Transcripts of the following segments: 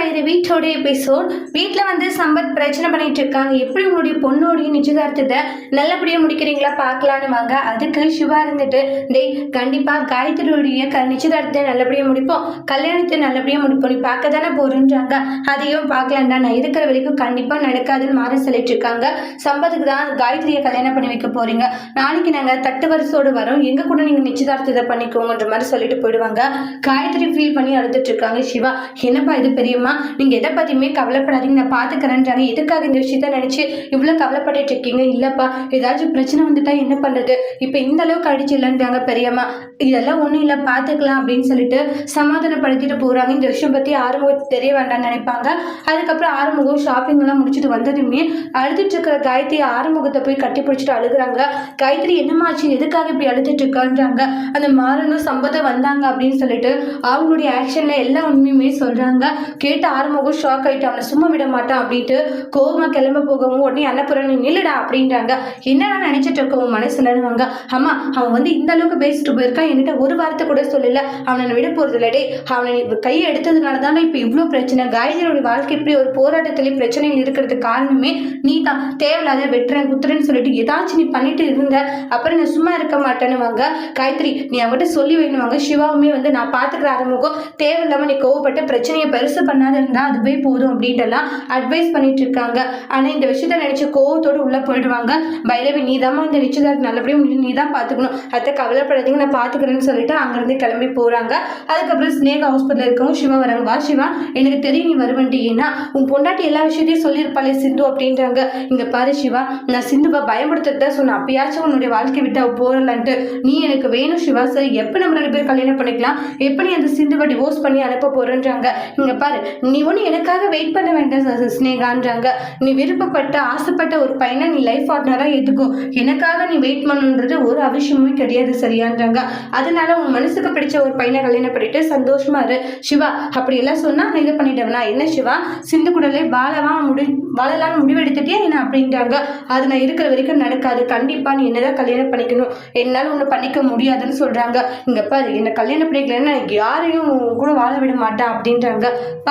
வயது வீட்டோட எபிசோட் வீட்டில் வந்து சம்பத் பிரச்சனை பண்ணிட்டு இருக்காங்க. எப்படி உங்களுடைய பொண்ணோடைய நிச்சயதார்த்தத்தை நல்லபடியாக முடிக்கிறீங்களா பார்க்கலான்னு வாங்க. அதுக்கு சிவா இருந்துட்டு டேய் கண்டிப்பாக காயத்ரியுடைய க நிச்சயதார்த்தத்தை நல்லபடியாக முடிப்போம். கல்யாணத்தை நல்லபடியாக முடிப்போம். நீ பார்க்க தானே போறேன்றாங்க. அதையும் பார்க்கலாம்டா. நான் இருக்கிற வரைக்கும் கண்டிப்பாக நடக்காதுன்னு மாற சொல்லிட்டு இருக்காங்க. சம்பத்துக்கு தான் காயத்ரியை கல்யாணம் பண்ணி வைக்க போறீங்க. நாளைக்கு நாங்கள் தட்டு வரிசோடு வரோம். எங்கள் கூட நீங்கள் நிச்சயதார்த்தத்தை பண்ணிக்கோங்கன்ற மாதிரி சொல்லிட்டு போயிடுவாங்க. காயத்ரி ஃபீல் பண்ணி அழுதுட்டு இருக்காங்க சிவா. என்னப்பா இது பெரியம்மா? நீங்க எதை பத்தியுமே கவலைப்படாதீங்க. நான் பாத்துக்கிறேன்றாங்க. எதுக்காக இந்த விஷயத்த நினைச்சு இவ்வளவு கவலைப்பட்டுட்டு இருக்கீங்க? இல்லப்பா ஏதாச்சும் பிரச்சனை வந்துட்டா என்ன பண்றது? இப்ப இந்த அளவுக்கு அடிச்சு இல்லைன்றாங்க பெரியம்மா. இதெல்லாம் ஒண்ணும் இல்ல பாத்துக்கலாம் அப்படின்னு சொல்லிட்டு சமாதானப்படுத்திட்டு போறாங்க. இந்த விஷயம் பத்தி ஆறுமுகம் தெரிய வேண்டாம்னு நினைப்பாங்க. அதுக்கப்புறம் ஆறுமுகம் ஷாப்பிங் எல்லாம் முடிச்சுட்டு வந்ததுமே அழுதுட்டு இருக்கிற காயத்ரி ஆறுமுகத்தை போய் கட்டி பிடிச்சிட்டு அழுகுறாங்க. காயத்ரி என்னமாச்சு எதுக்காக இப்படி அழுதுட்டு இருக்கான்றாங்க? அந்த மாறனும் சம்பதம் வந்தாங்க அப்படின்னு சொல்லிட்டு அவங்களுடைய ஆக்ஷன்ல எல்லா உண்மையுமே சொல்றாங்க. கேட்ட ஆறுமுகம் ஷாக் ஆயிட்டு அவனை சும்மா விட மாட்டான் அப்படின்ட்டு கோவமாக கிளம்ப போகவும் உடனே அன்னப்புறம் நீ நில்லுடா அப்படின்றாங்க. என்னடா நினைச்சிட்டு இருக்க உன் மனசுலன்னுவாங்க அம்மா அவன் வந்து இந்த அளவுக்கு பேசிட்டு போயிருக்கான். என்கிட்ட ஒரு வார்த்தை கூட சொல்லல. அவனை விட போறது இல்லடே அவனை கையை எடுத்ததுனால தானே இப்போ இவ்வளோ பிரச்சனை? காயத்ரியோட வாழ்க்கை இப்படி ஒரு போராட்டத்திலையும் பிரச்சனையில் இருக்கிறதுக்கு காரணமே நீ தான் தேவையில்லாத வெட்டுறேன் குத்துறேன்னு சொல்லிட்டு ஏதாச்சும் நீ பண்ணிட்டு இருந்த அப்புறம் நான் சும்மா இருக்க மாட்டேன்னு வாங்க காயத்ரி நீ அவன்கிட்ட சொல்லி வைணுவாங்க சிவாவுமே வந்து நான் பார்த்துக்கிற ஆரம்பிக்கும் தேவையில்லாம நீ கோவப்பட்ட பிரச்சனையை பெருசு பண்ண பண்ணாத இருந்தா அதுவே போதும் அப்படின்ட்டுலாம் அட்வைஸ் பண்ணிட்டு இருக்காங்க. ஆனா இந்த விஷயத்த நினைச்சு கோவத்தோடு உள்ள போயிடுவாங்க. பைரவி நீ தான் இந்த நிச்சயதார்த்தம் நல்லபடியும் நீ தான் பார்த்துக்கணும் அதை கவலைப்படாதீங்க நான் பார்த்துக்கிறேன்னு சொல்லிட்டு அங்கேருந்து கிளம்பி போறாங்க. அதுக்கப்புறம் ஸ்னேக் ஹாஸ்பிட்டல் இருக்கவும் சிவா வராங்க. வா சிவா எனக்கு தெரியும் நீ வருவன்ட்டு ஏன்னா உன் பொண்டாட்டி எல்லா விஷயத்தையும் சொல்லியிருப்பாளே சிந்து அப்படின்றாங்க. இங்க பாரு சிவா நான் சிந்துவை பயன்படுத்துறத சொன்ன அப்பயாச்சும் உன்னுடைய வாழ்க்கை விட்டு அவள் போறலான்ட்டு. நீ எனக்கு வேணும் சிவா சார் எப்போ நம்ம ரெண்டு பேரும் கல்யாணம் பண்ணிக்கலாம்? எப்படி அந்த சிந்துவை டிவோர்ஸ் பண்ணி அனுப்ப போறேன்றாங்க? இங்க பாரு நீ ஒன்று எனக்காக வெயிட் பண்ண வேண்டாம் ஸ்னேகான்றாங்க நீ விருப்பப்பட்ட ஆசைப்பட்ட ஒரு பையனை நீ லைஃப் பார்ட்னராக ஏற்றுக்கோ எனக்காக நீ வெயிட் பண்ணுன்றது ஒரு அவசியமும் கிடையாது சரியான்றாங்க. அதனால உன் மனசுக்கு பிடிச்ச ஒரு பையனை கல்யாணம் பண்ணிட்டு சந்தோஷமா இரு. சிவா அப்படி எல்லாம் சொன்னா நான் இது பண்ணிட்டேவனா? என்ன சிவா? சிந்து குடலை வாழவா முடி வாழலான்னு முடிவெடுத்துட்டே என்ன அப்படின்றாங்க. அது நான் இருக்கிற வரைக்கும் நடக்காது. கண்டிப்பா நீ என்னதான் கல்யாணம் பண்ணிக்கணும். என்னால் ஒன்று பண்ணிக்க முடியாதுன்னு சொல்றாங்க. இங்க பாரு என்ன கல்யாணம் பண்ணிக்கலன்னா யாரையும் உன் கூட வாழ விட மாட்டேன் அப்படின்றாங்க.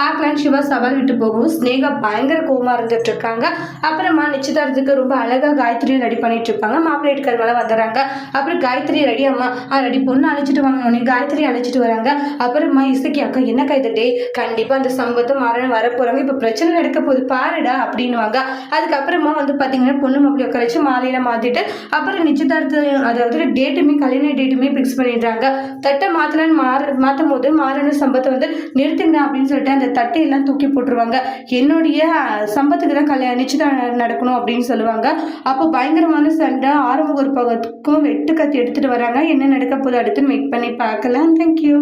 பார்க்கலான்னு சிவா சவால் விட்டு போகும் ஸ்னேகா பயங்கர கோமா இருந்துட்டு இருக்காங்க. அப்புறமா நிச்சயதார்த்துக்கு ரொம்ப அழகா காயத்ரி ரெடி பண்ணிட்டு இருப்பாங்க. மாப்பிள்ளை மேலே வந்துடுறாங்க. அப்புறம் காயத்ரி ரெடி அம்மா. ரெடி பொண்ணு அழைச்சிட்டு வாங்கணும் காயத்ரி அழைச்சிட்டு வராங்க. அப்புறமா இசைக்கு அக்கா என்ன கைது டே கண்டிப்பா அந்த சம்பவத்தை மாறணும் வர போறாங்க. இப்போ பிரச்சனை நடக்க போகுது. பாருடா அப்படின்னுவாங்க. அதுக்கப்புறமா வந்து பாத்தீங்கன்னா பொண்ணு மாப்பிள்ளை உட்கார வச்சு மாலையில மாத்திட்டு அப்புறம் நிச்சயதார்த்தம் அதாவது டேட்டுமே கல்யாண டேட்டுமே ஃபிக்ஸ் பண்ணிடுறாங்க. தட்டை மாத்தலான்னு மாற மாற்றும் போது மாறணும் சம்பத்தை வந்து நிறுத்துங்க அப்படின்னு சொல்லிட்டு அந்த தட்டையெல்லாம் தூக்கி போட்டுருவாங்க. என்னுடைய சம்பத்துக்கு தான் கல்யாணம் நிச்சயதார்த்தம் நடக்கணும் அப்படின்னு சொல்லுவாங்க. அப்போ பயங்கரமான சண்டை ஆரம்ப ஒரு பக்கத்துக்கும் வெட்டு கத்தி எடுத்துகிட்டு வராங்க. என்ன நடக்க போகுது அடுத்து வெயிட் பண்ணி பார்க்கலாம். தேங்க்யூ